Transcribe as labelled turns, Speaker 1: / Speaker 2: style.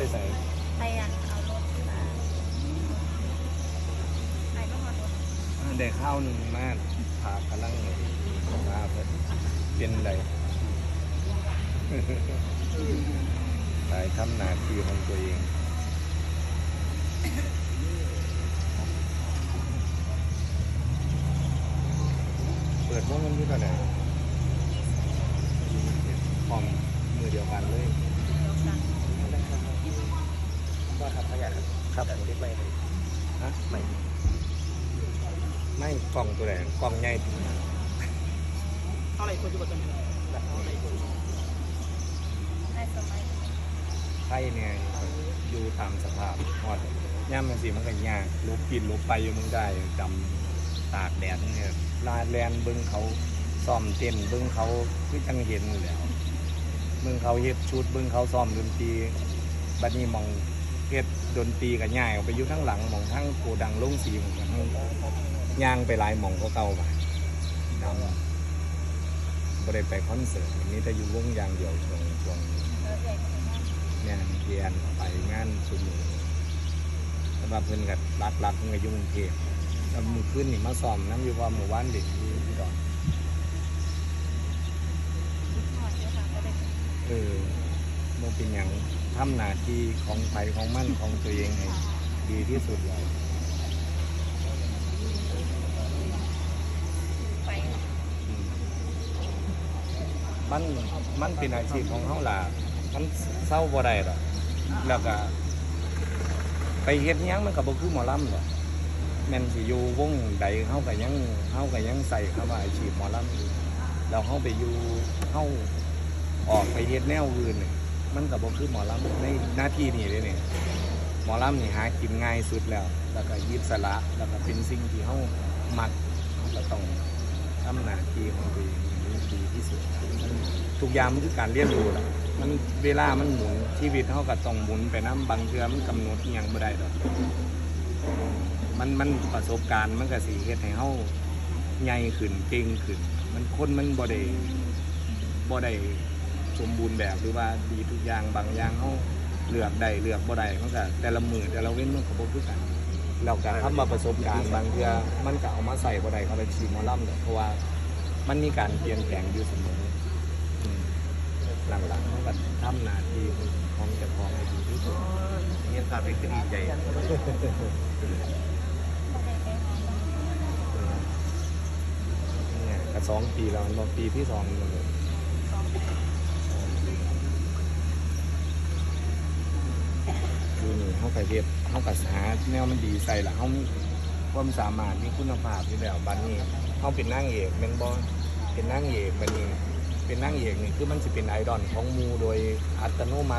Speaker 1: ไปใส่
Speaker 2: ไปอันเอารถมาไปไม่หอดรถ
Speaker 1: ได้ข้าวหนึ่งมาพากำลังมาเพิ่นเป็นไรสายทำหน้าที่ของตัวเองเปิดวงมันที่เท่าไหร่พร้อมมือเดียวกันเลย
Speaker 3: ก็ ครับขยะครับ
Speaker 1: ครับ
Speaker 3: เล็กไป
Speaker 1: ฮะ
Speaker 3: ไม่
Speaker 1: ไม่กล่องตัวไหนกล่องใหญ่
Speaker 3: เท่าไหร่คนจะกดจนแบบเท่าไหร่คน
Speaker 2: ในสมัย
Speaker 1: ไข่เนี่ยอยู่ตามสภาพฮอดย่ามมันสิมันก็ยากลบกินลบไปอยู่มึงได้ดำตากแดดเนี่ยลาดแลนเบิ้งเขาซ้อมเต้นเบิ้งเขาคือจังเห็นอยู่แหล้วเบิ้งเขาเฮ็ดชุดเบิ้งเขาซ้อมดนตรีบัดนี้หมอง เฮ็ดดนตรีกับย่ายออกไปอยู่ทั้งหลังหมองทั้งโกดังลงสีหมองทั้งย่างไปหลายหมองก็เก่าไปดำบ่ได้ไปคอนเสิร์ตอันนี้แต่อยู่วงอย่างเดียวช่วงช่วง
Speaker 2: รถใหญ่ขนาดนั้น
Speaker 1: งานเทียนไปงานชุมนุมสำหรับเพิ่อนกับรักรักเพิ่นยุ่งเทพแล้วมือขึ้นนี่มาซ้อมน้ำอยู่ว่าหมู่บ้านเด็กอยู่ที่ดอน
Speaker 2: เอะค่ะก็ได้
Speaker 1: เออโมเป็นอย่าง ทำหน้าที่ของไผของมั่นของตัวเองให้ดีที่สุดเลยมันมันเป็นอาชีพของเขาล่ะมันเศร้าบ่ได้หรอกแล้วก็ไปเฮ็ดยังมันก็บ่คือหมอลำหรอกแม่นสิอยู่วงใดเฮาก็ยังเฮาก็ยังใส่คำว่าอาชีพหมอลำแล้วเฮาไปอยู่เฮาออกไปเฮ็ดแนวอื่นนี่ มันก็บ่คือหมอลำในหน้าที่นี้เลยเนี่ยหมอลำนี่หากินง่ายสุดแล้ว แล้วก็ยิบสละแล้วก็เป็นสิ่งที่เฮามักก็ต้องทำหน้าที่ของตัวเองอย่างนี้ดีที่สุดทุกอย่างมันคือการเรียนรู้ล่ะมันเวลามันหมุนชีวิตเฮาก็ต้องหมุนไปนํบางเทือมันกำหนดอหยังบ่ได้ดอกมันมันประสบการณ์มันก็สิเฮ็ดให้เฮาใหญ่ขึ้นเก่งขึ้น มันคนมันบ่ได้บ่ได้ สมบูรณ์แบบหรือว่าดีทุกอย่างบางอย่างเฮาเลือกได้เลือกบ่ได้มันก็แต่ละมือแต่ละเว้นมันก็บ่คือกันแล้วการทำมาประสบการณ์บางเทื่อมันก็เอามาใส่บ่ได้เขาไปชีหมอลำดอกเพราะว่ามันมีการเปลี่ยนแปลงอยู่เสมอหลังๆมันก็ทำหน้าที่ของเจ้าของให้ดีที่สุด
Speaker 3: เงี้ยพาไปก็ดีใจ
Speaker 2: ก็ได้ไปหอด
Speaker 1: เนี่ยก็สองปีแล้วมันปีที่สองเลย
Speaker 2: สอง
Speaker 1: คือนี่เขากับเฮ็ดเขากับหาแนวมันดีใส่ละเขามีความสามารถมีคุณภาพที่แล้วบัดนี้เขาเป็นนางเอกแมนบอเป็นนางเอกบัดนี้เป็นนางเอกนี่คือมันสิเป็นไอดอลของหมูโดยอัตโนมัติ